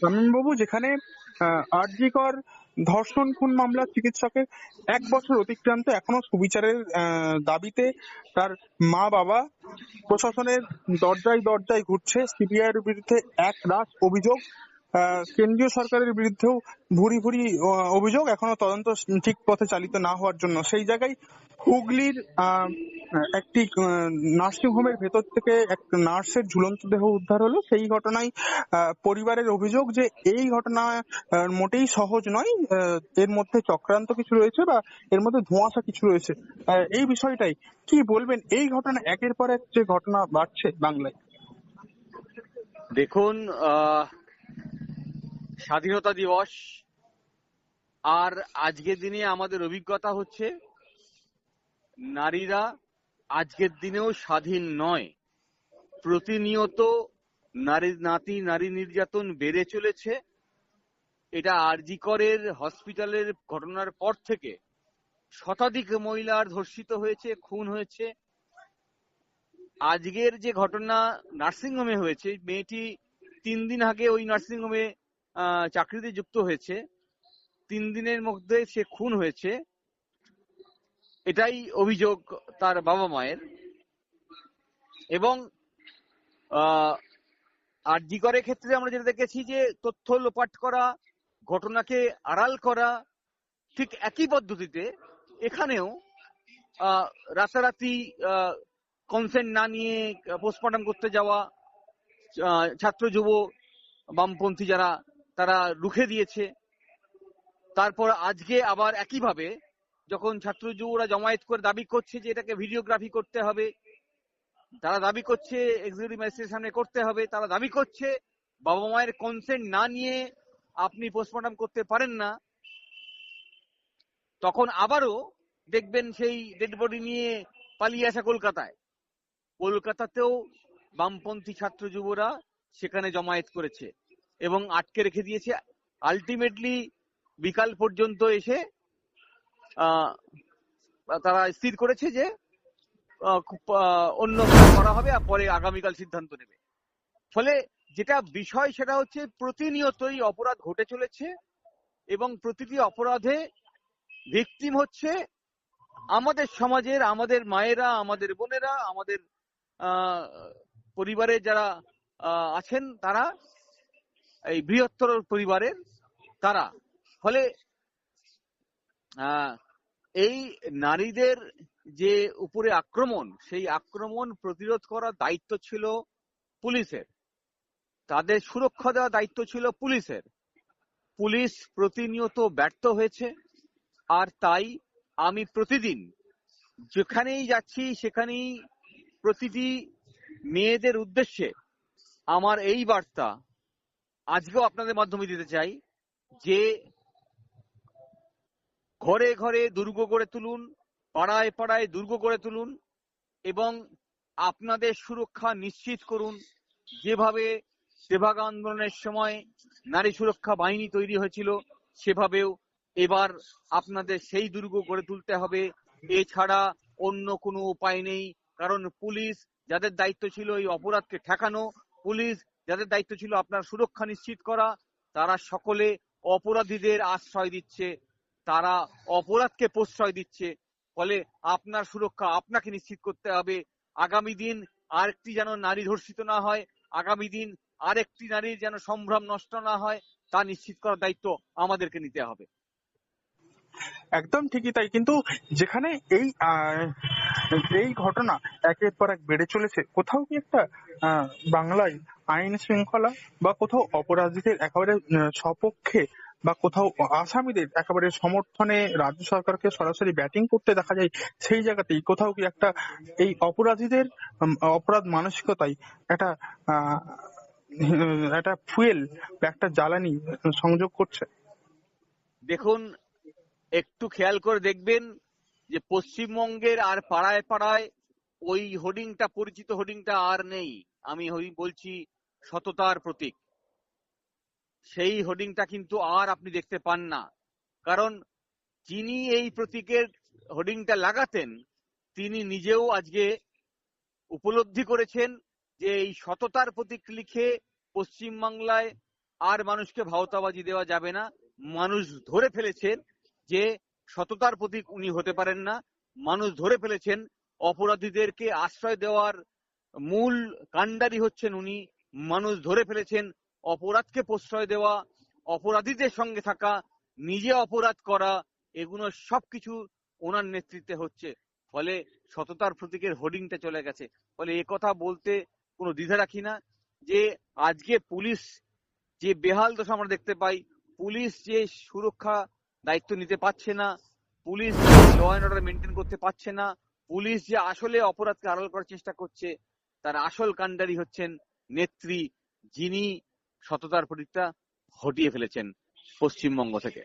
শামীমবাবু যেখানে আহ আর আরজিকর ধর্ষণ খুন মামলার চিকিৎসকের এক বছর অতিক্রান্ত এখনও সুবিচারের দাবিতে তার মা বাবা প্রশাসনের দরজায় দরজায় ঘুরছে। সিবিআই এর বিরুদ্ধে এক রাশ অভিযোগ কেন্দ্রীয় সরকারের বিরুদ্ধেও ভুরি ভুরি অভিযোগ এখনও তদন্ত ঠিক পথে চালিত না হওয়ার জন্য। সেই জায়গায় হুগলির একটি নার্সিং হোমের ভেতর থেকে এক নার্সের ঝুলন্ত দেহ উদ্ধার হলো। সেই ঘটনায় পরিবারের অভিযোগ যে এই ঘটনা মোটেই সহজ নয়। এর মধ্যে চক্রান্ত কিছু রয়েছে বা এর মধ্যে ধোঁয়াশা কিছু রয়েছে। এই বিষয়টাই। কি বলবেন? এই ঘটনা একের পর এক যে ঘটনা বাড়ছে বাংলায়। দেখুন আহ, স্বাধীনতা দিবস। আর আজকের দিনে আমাদের অভিজ্ঞতা হচ্ছে, নারীরা আজকের দিনেও স্বাধীন নয়। প্রতিনিয়ত নারী, নাতি, নারী নির্যাতন বেড়ে চলেছে। এটা আরজিকরের হসপিটালের ঘটনার পর থেকে শতাধিক মহিলার ধর্ষিত হয়েছে, খুন হয়েছে। আজকের যে ঘটনা নার্সিংহোমে হয়েছে, মেয়েটি তিন দিন আগে ওই নার্সিংহোমে চাকরিতে যুক্ত হয়েছে। তিন দিনের মধ্যে সে খুন হয়েছে। এটাই অভিযোগ তার বাবা মায়ের। এবং আরজি করে ক্ষেত্রে আমরা যেটা দেখেছি যে, তথ্য লোপাট করা, ঘটনাকে আড়াল করা, ঠিক একই পদ্ধতিতে এখানেও রাতারাতি কনসেন্ট না নিয়ে পোস্টমর্টম করতে যাওয়া ছাত্র, যুব, বামপন্থী যারা তারা রুখে দিয়েছে। তারপর আজকে আবার একইভাবে যখন ছাত্র যুবরা জমায়েত করে দাবি করছে যে এটাকে ভিডিওগ্রাফি করতে হবে, তারা দাবি করছে এক্সিকিউটিভ ম্যাজিস্ট্রেটের সামনে করতে হবে, তারা দাবি করছে বাবা মায়ের কনসেন্ট না নিয়ে আপনি পোস্টমর্টম করতে পারেন না। তখন আবারও দেখবেন সেই ডেড বডি নিয়ে পালিয়ে আসা কলকাতায়। কলকাতাতেও বামপন্থী ছাত্র যুবরা সেখানে জমায়েত করেছে। এবং আটকে রেখে দিয়েছে। আলটিমেটলি বিকাল পর্যন্ত এসে তারা স্থির করেছে যে অন্য করা হবে আর পরে আগামীকাল সিদ্ধান্ত নেবে। ফলে যেটা বিষয় সেটা হচ্ছে প্রতিনিয়তই অপরাধ ঘটে চলেছে এবং প্রতিটি অপরাধে ভিকটিম হচ্ছে আমাদের সমাজের আমাদের মায়েরা আমাদের বোনেরা আমাদের আহ, পরিবারের যারা আছেন তারা এই বৃহত্তর পরিবারের তারা। ফলে এই নারীদের যে উপরে আক্রমণ, সেই আক্রমণ প্রতিরোধ করার দায়িত্ব ছিল পুলিশের। তাদের সুরক্ষা দেওয়ার দায়িত্ব ছিল পুলিশের। পুলিশ প্রতিনিয়ত ব্যর্থ হয়েছে, আর তাই আমি প্রতিদিন যেখানেই যাচ্ছি, সেখানেই প্রতিটি মেয়েদের উদ্দেশ্যে আমার এই বার্তা আজকেও আপনাদের মাধ্যমে দিতে চাই যে ঘরে ঘরে দুর্গ গড়ে তুলুন, পাড়ায় পাড়ায় দুর্গ গড়ে তুলুন এবং আপনাদের সুরক্ষা নিশ্চিত করুন। যেভাবে সেভাগ আন্দোলনের সময় নারী সুরক্ষা বাহিনী তৈরি হয়েছিল, সেভাবেও এবার আপনাদের সেই দুর্গ গড়ে তুলতে হবে। এছাড়া অন্য কোনো উপায় নেই, কারণ পুলিশ যাদের দায়িত্ব ছিল এই অপরাধকে ঠেকানো, পুলিশ যাদের দায়িত্ব ছিল আপনার সুরক্ষা নিশ্চিত করা, তারা সকলে অপরাধীদের আশ্রয় দিচ্ছে, তারা অপরাধকে প্রশ্রয় দিচ্ছে, ফলে আপনার সুরক্ষা আপনাকে নিশ্চিত করতে হবে। আগামী দিন আরেকটি যেন নারী ধর্ষিত না হয়, আগামী দিন আরেকটি নারীর যেন সম্ভ্রম নষ্ট না হয়, তা নিশ্চিত করার দায়িত্ব আমাদেরকে নিতে হবে। একদম ঠিকই তাই, কিন্তু যেখানে এই এই ঘটনা একের পর এক বেড়ে চলেছে কোথাও কি একটা আহ, বাংলায় আইন শৃঙ্খলা বা কোথাও অপরাধীদের একেবারে আহ, সপক্ষে বা কোথাও আসামিদের একেবারে সমর্থনে রাজ্য সরকারকে সরাসরি ব্যাটিং করতে দেখা যায় সেই জায়গাতেই কোথাও কি একটা এই অপরাধীদের অপরাধ মানসিকতায় একটা একটা ফুয়েল বা একটা জ্বালানি সংযোগ করছে? দেখুন একটু খেয়াল করে দেখবেন যে পশ্চিমবঙ্গের আর পাড়ায় পাড়ায় ওই হোর্ডিংটা, পরিচিত হোর্ডিংটা আর নেই। আমি বলছি সততার প্রতীক। সেই হোর্ডিংটা কিন্তু আর আপনি দেখতে পান না। কারণ যিনি এই প্রতীকের হোর্ডিংটা লাগাতেন, তিনি নিজেও আজকে উপলব্ধি করেছেন যে এই সততার প্রতীক লিখে পশ্চিমবাংলায় আর মানুষকে ভাওতাবাজি দেওয়া যাবে না। মানুষ ধরে ফেলেছেন যে সততার প্রতীক উনি হতে পারেন না। মানুষ ধরে ফেলেছেন অপরাধীদেরকে আশ্রয় দেওয়ার মূল কাণ্ডারি হচ্ছেন উনি। মানুষ ধরে ফেলেছেন অপরাধকে প্রশ্রয় দেওয়া, অপরাধীদের সঙ্গে থাকা, নিজে অপরাধ করা, এগুলো সবকিছু ওনার নেতৃত্বে হচ্ছে। ফলে সততার প্রতীকের হোর্ডিংটা চলে গেছে। ফলে কথা বলতে কোনো দ্বিধা রাখি না যে আজকে পুলিশ যে বেহাল দশা আমরা দেখতে পাই, পুলিশ যে সুরক্ষা দায়িত্ব নিতে পারছে না। Police law and order maintain করতে পারছে না। পুলিশ যে আসলে অপরাধকে আড়াল করার চেষ্টা করছে, তার আসল কাণ্ডারি হচ্ছেন নেত্রী যিনি সততার প্রতীকটা হটিয়ে ফেলেছেন পশ্চিমবঙ্গ থেকে।